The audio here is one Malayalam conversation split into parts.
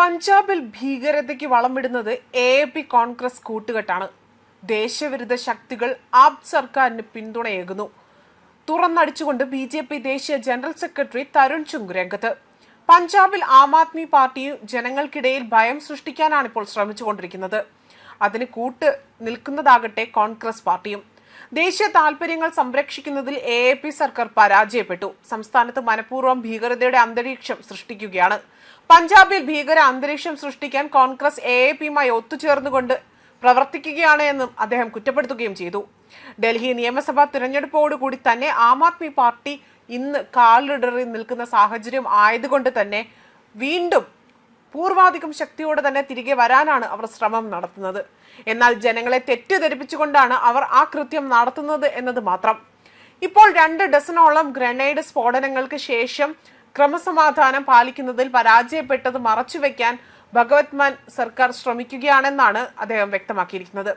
പഞ്ചാബിൽ ഭീകരതയ്ക്ക് വളമിടുന്നത് എ പി കോൺഗ്രസ് കൂട്ടുകെട്ടാണ്. ദേശവിരുദ്ധ ശക്തികൾ ആപ് സർക്കാരിന് പിന്തുണയേകുന്നു. തുറന്നടിച്ചുകൊണ്ട് ബി ജെ പി ദേശീയ ജനറൽ സെക്രട്ടറി തരുൺ ചുങ് രംഗത്ത്. പഞ്ചാബിൽ ആം ആദ്മി പാർട്ടിയും ജനങ്ങൾക്കിടയിൽ ഭയം സൃഷ്ടിക്കാനാണ് ഇപ്പോൾ ശ്രമിച്ചുകൊണ്ടിരിക്കുന്നത്. അതിന് കൂട്ട് നിൽക്കുന്നതാകട്ടെ കോൺഗ്രസ് പാർട്ടിയും. ദേശീയ താൽപര്യങ്ങൾ സംരക്ഷിക്കുന്നതിൽ എ എ പി സർക്കാർ പരാജയപ്പെട്ടു. സംസ്ഥാനത്ത് മനഃപൂർവം ഭീകരതയുടെ അന്തരീക്ഷം സൃഷ്ടിക്കുകയാണ്. പഞ്ചാബിൽ ഭീകര അന്തരീക്ഷം സൃഷ്ടിക്കാൻ കോൺഗ്രസ് എ എ പിയുമായി ഒത്തുചേർന്നുകൊണ്ട് പ്രവർത്തിക്കുകയാണ് എന്നും അദ്ദേഹം കുറ്റപ്പെടുത്തുകയും ചെയ്തു. ഡൽഹി നിയമസഭാ തിരഞ്ഞെടുപ്പോടുകൂടി തന്നെ ആം ആദ്മി പാർട്ടി ഇന്ന് കാലിടറി നിൽക്കുന്ന സാഹചര്യം ആയതുകൊണ്ട് തന്നെ വീണ്ടും പൂർവാധികം ശക്തിയോടെ തന്നെ തിരികെ വരാനാണ് അവർ ശ്രമം നടത്തുന്നത്. എന്നാൽ ജനങ്ങളെ തെറ്റിദ്ധരിപ്പിച്ചുകൊണ്ടാണ് അവർ ആ കൃത്യം നടത്തുന്നത് എന്നത് മാത്രം. ഇപ്പോൾ രണ്ട് ഡസനോളം ഗ്രനേഡ് സ്ഫോടനങ്ങൾക്ക് ശേഷം ക്രമസമാധാനം പാലിക്കുന്നതിൽ പരാജയപ്പെട്ടത് മറച്ചുവെക്കാൻ ഭഗവത് മാൻ സർക്കാർ ശ്രമിക്കുകയാണെന്നാണ് അദ്ദേഹം വ്യക്തമാക്കിയിരിക്കുന്നത്.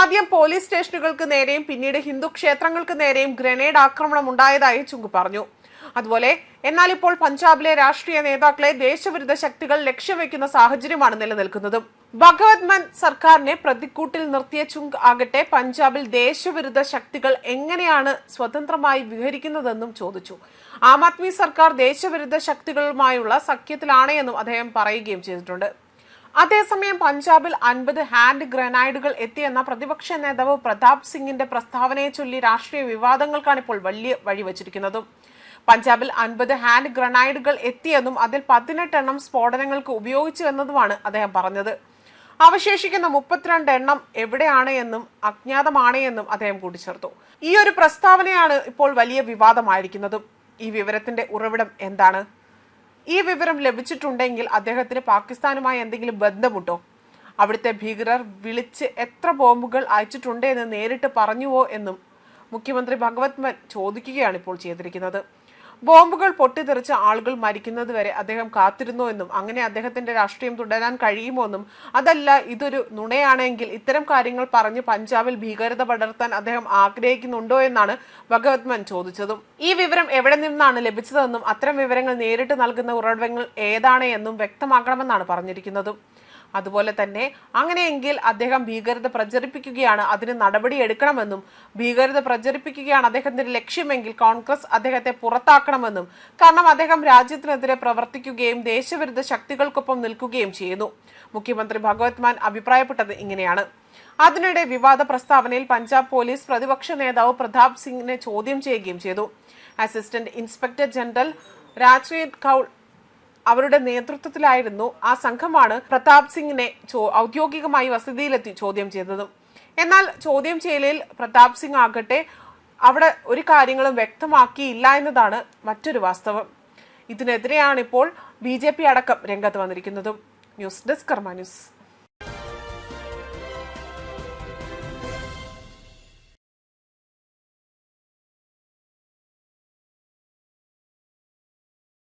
ആദ്യം പോലീസ് സ്റ്റേഷനുകൾക്ക് നേരെയും പിന്നീട് ഹിന്ദു ക്ഷേത്രങ്ങൾക്ക് നേരെയും ഗ്രനേഡ് ആക്രമണം ഉണ്ടായതായി ചുങ്കു പറഞ്ഞു. അതുപോലെ എന്നാൽ ഇപ്പോൾ പഞ്ചാബിലെ രാഷ്ട്രീയ നേതാക്കളെ ദേശവിരുദ്ധ ശക്തികൾ ലക്ഷ്യം വെക്കുന്ന സാഹചര്യമാണ് നിലനിൽക്കുന്നത്. ഭഗവത് മാൻ സർക്കാരിനെ പ്രതിക്കൂട്ടിൽ നിർത്തിയ ചുങ്ക് ആകട്ടെ പഞ്ചാബിൽ ദേശവിരുദ്ധ ശക്തികൾ എങ്ങനെയാണ് സ്വതന്ത്രമായി വിഹരിക്കുന്നതെന്നും ചോദിച്ചു. ആം ആദ്മി സർക്കാർ ദേശവിരുദ്ധ ശക്തികളുമായുള്ള സഖ്യത്തിലാണ് എന്നും അദ്ദേഹം പറയുകയും ചെയ്തിട്ടുണ്ട്. അതേസമയം പഞ്ചാബിൽ അൻപത് ഹാൻഡ് ഗ്രനൈഡുകൾ എത്തിയെന്ന പ്രതിപക്ഷ നേതാവ് പ്രതാപ് സിംഗിന്റെ പ്രസ്താവനയെ ചൊല്ലി രാഷ്ട്രീയ വിവാദങ്ങൾക്കാണ് ഇപ്പോൾ വലിയ വഴിവെച്ചിരിക്കുന്നതും. പഞ്ചാബിൽ അൻപത് ഹാൻഡ് ഗ്രനൈഡുകൾ എത്തിയെന്നും അതിൽ പതിനെട്ടെണ്ണം സ്ഫോടനങ്ങൾക്ക് ഉപയോഗിച്ചു എന്നതുമാണ് അദ്ദേഹം പറഞ്ഞത്. അവശേഷിക്കുന്ന മുപ്പത്തിരണ്ട് എണ്ണം എവിടെയാണ് എന്നും അജ്ഞാതമാണ് എന്നും അദ്ദേഹം കൂട്ടിച്ചേർത്തു. ഈ ഒരു പ്രസ്താവനയാണ് ഇപ്പോൾ വലിയ വിവാദമായിരിക്കുന്നതും. ഈ വിവരത്തിന്റെ ഉറവിടം എന്താണ്? ഈ വിവരം ലഭിച്ചിട്ടുണ്ടെങ്കിൽ അദ്ദേഹത്തിന് പാകിസ്ഥാനുമായി എന്തെങ്കിലും ബന്ധമുണ്ടോ? അവിടുത്തെ ഭീകരർ വിളിച്ച് എത്ര ബോംബുകൾ അയച്ചിട്ടുണ്ട് എന്ന് നേരിട്ട് പറഞ്ഞുവോ എന്നും മുഖ്യമന്ത്രി ഭഗവത് മാൻ ചോദിക്കുകയാണ് ഇപ്പോൾ ചെയ്തിരിക്കുന്നത്. ബോംബുകൾ പൊട്ടിത്തെറിച്ച ആളുകൾ മരിക്കുന്നത് വരെ അദ്ദേഹം കാത്തിരുന്നോ എന്നും അങ്ങനെ അദ്ദേഹത്തിന്റെ രാഷ്ട്രീയം തുടരാൻ കഴിയുമോ എന്നും അതല്ല ഇതൊരു നുണയാണെങ്കിൽ ഇത്തരം കാര്യങ്ങൾ പറഞ്ഞ് പഞ്ചാബിൽ ഭീകരത പടർത്താൻ അദ്ദേഹം ആഗ്രഹിക്കുന്നുണ്ടോ എന്നാണ് ഭഗവത് മാൻ ചോദിച്ചതും. ഈ വിവരം എവിടെ നിന്നാണ് ലഭിച്ചതെന്നും അത്തരം വിവരങ്ങൾ നേരിട്ട് നൽകുന്ന ഉറവിടങ്ങൾ ഏതാണ് എന്നും വ്യക്തമാക്കണമെന്നാണ് പറഞ്ഞിരിക്കുന്നതും. അതുപോലെ തന്നെ അങ്ങനെയെങ്കിൽ അദ്ദേഹം ഭീകരത പ്രചരിപ്പിക്കുകയാണ് അതിന് നടപടി എടുക്കണമെന്നും ഭീകരത പ്രചരിപ്പിക്കുകയാണ് അദ്ദേഹത്തിന്റെ ലക്ഷ്യമെങ്കിൽ കോൺഗ്രസ് അദ്ദേഹത്തെ പുറത്താക്കണമെന്നും കാരണം അദ്ദേഹം രാജ്യത്തിനെതിരെ പ്രവർത്തിക്കുകയും ദേശവിരുദ്ധ ശക്തികൾക്കൊപ്പം നിൽക്കുകയും ചെയ്യുന്നു. മുഖ്യമന്ത്രി ഭഗവത് മാൻ അഭിപ്രായപ്പെട്ടത് ഇങ്ങനെയാണ്. അതിനിടെ വിവാദ പ്രസ്താവനയിൽ പഞ്ചാബ് പോലീസ് പ്രതിപക്ഷ നേതാവ് പ്രതാപ് സിംഗിനെ ചോദ്യം ചെയ്യുകയും ചെയ്തു. Assistant inspector general Rajveer Kaul അവരുടെ നേതൃത്വത്തിലായിരുന്നു ആ സംഘമാണ് പ്രതാപ് സിംഗിനെ ഔദ്യോഗികമായി വസതിയിലെത്തി ചോദ്യം ചെയ്തത്. എന്നാൽ ചോദ്യം ചെയ്യലിൽ പ്രതാപ് സിംഗ് ആകട്ടെ അവിടെ ഒരു കാര്യങ്ങളും വ്യക്തമാക്കിയില്ല എന്നതാണ് മറ്റൊരു വാസ്തവം. ഇതിനെതിരെയാണ് ഇപ്പോൾ ബി ജെ പി അടക്കം രംഗത്ത് വന്നിരിക്കുന്നതും. News desk Karma news.